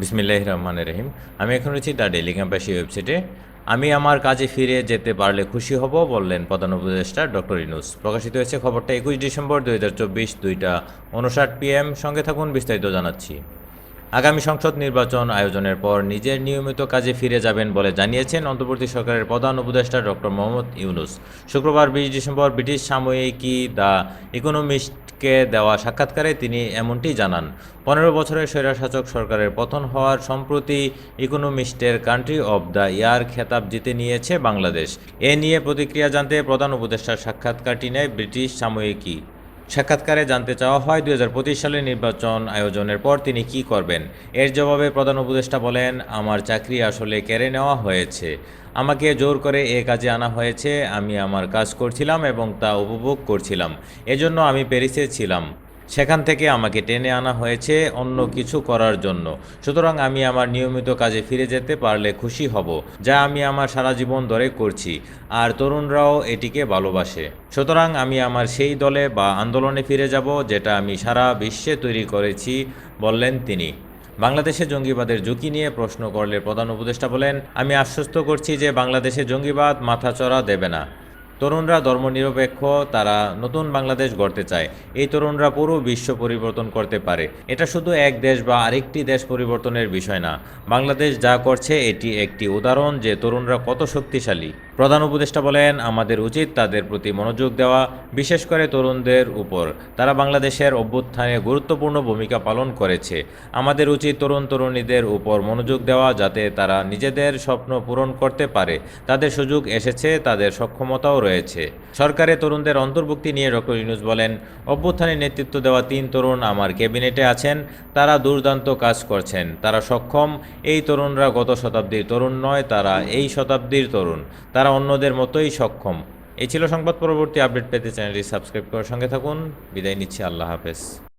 বিসমিল্লাহ রহমানের রহিম। আমি এখন রয়েছি দ্য ডেলি ক্যাম্পাসি ওয়েবসাইটে। আমি আমার কাজে ফিরে যেতে পারলে খুশি হব, বললেন প্রধান উপদেষ্টা ডক্টর ইনুস। প্রকাশিত হয়েছে খবরটা একুশ ডিসেম্বর দুই হাজার চব্বিশ দুইটা উনষাট পিএম। সঙ্গে থাকুন, বিস্তারিত জানাচ্ছি। আগামী সংসদ নির্বাচন আয়োজনের পর নিজের নিয়মিত কাজে ফিরে যাবেন বলে জানিয়েছেন অন্তর্বর্তী সরকারের প্রধান উপদেষ্টা ডক্টর মোহাম্মদ ইউনুস। শুক্রবার বিশ ডিসেম্বর ব্রিটিশ সাময়িকী দ্য ইকোনমিস্টকে দেওয়া সাক্ষাৎকারে তিনি এমনটি জানান, পনেরো বছরের স্বৈরাশাসক সরকারের পতন হওয়ার সম্প্রতি ইকোনমিস্টের কান্ট্রি অব দ্য ইয়ার খেতাব জিতে নিয়েছে বাংলাদেশ। এ নিয়ে প্রতিক্রিয়া জানতে প্রধান উপদেষ্টার সাক্ষাৎকারটি নেয় ব্রিটিশ সাময়িকী। সাক্ষাৎকারে জানতে চাওয়া হয়, দুই সালে নির্বাচন আয়োজনের পর তিনি কি করবেন? এর জবাবে প্রধান উপদেষ্টা বলেন, আমার চাকরি আসলে কেড়ে নেওয়া হয়েছে। আমাকে জোর করে এ কাজে আনা হয়েছে। আমি আমার কাজ করছিলাম এবং তা উপভোগ করছিলাম। এজন্য আমি প্যারিসে ছিলাম। সেখান থেকে আমাকে টেনে আনা হয়েছে অন্য কিছু করার জন্য। সুতরাং আমি আমার নিয়মিত কাজে ফিরে যেতে পারলে খুশি হব, যা আমি আমার সারা জীবন ধরে করছি, আর তরুণরাও এটিকে ভালোবাসে। সুতরাং আমি আমার সেই দলে বা আন্দোলনে ফিরে যাব, যেটা আমি সারা বিশ্বে তৈরি করেছি, বললেন তিনি। বাংলাদেশে জঙ্গিবাদের ঝুঁকি নিয়ে প্রশ্ন করলে প্রধান উপদেষ্টা বলেন, আমি আশ্বস্ত করছি যে বাংলাদেশে জঙ্গিবাদ মাথাচড়া দেবে না। তরুণরা ধর্মনিরপেক্ষ, তারা নতুন বাংলাদেশ গড়তে চায়। এই তরুণরা পুরো বিশ্ব পরিবর্তন করতে পারে। এটা শুধু এক দেশ বা আরেকটি দেশ পরিবর্তনের বিষয় না। বাংলাদেশ যা করছে, এটি একটি উদাহরণ যে তরুণরা কত শক্তিশালী। প্রধান উপদেষ্টা বলেন, আমাদের উচিত তাদের প্রতি মনোযোগ দেওয়া, বিশেষ করে তরুণদের উপর। তারা বাংলাদেশের অভ্যুত্থানে গুরুত্বপূর্ণ ভূমিকা পালন করেছে। আমাদের উচিত তরুণ তরুণীদের উপর মনোযোগ দেওয়া, যাতে তারা নিজেদের স্বপ্ন পূরণ করতে পারে। তাদের সুযোগ এসেছে, তাদের সক্ষমতাও রয়েছে। সরকারে তরুণদের অন্তর্ভুক্তি নিয়ে ডক্টর ইউনুস বলেন অভ্যুত্থানে নেতৃত্ব দেওয়া তিন তরুণ আমার ক্যাবিনেটে আছেন, তারা দুর্দান্ত কাজ করছেন। তারা সক্ষম, এই তরুণরা গত শতাব্দীর তরুণ নয়, তারা এই শতাব্দীর তরুণ। তারা অন্যদের মতোই সক্ষম। এই ছিল সংবাদ পরবর্তী আপডেট পেতে চ্যানেলটি সাবস্ক্রাইব করার সঙ্গে থাকুন। বিদায় নিচ্ছি, আল্লাহ হাফেজ।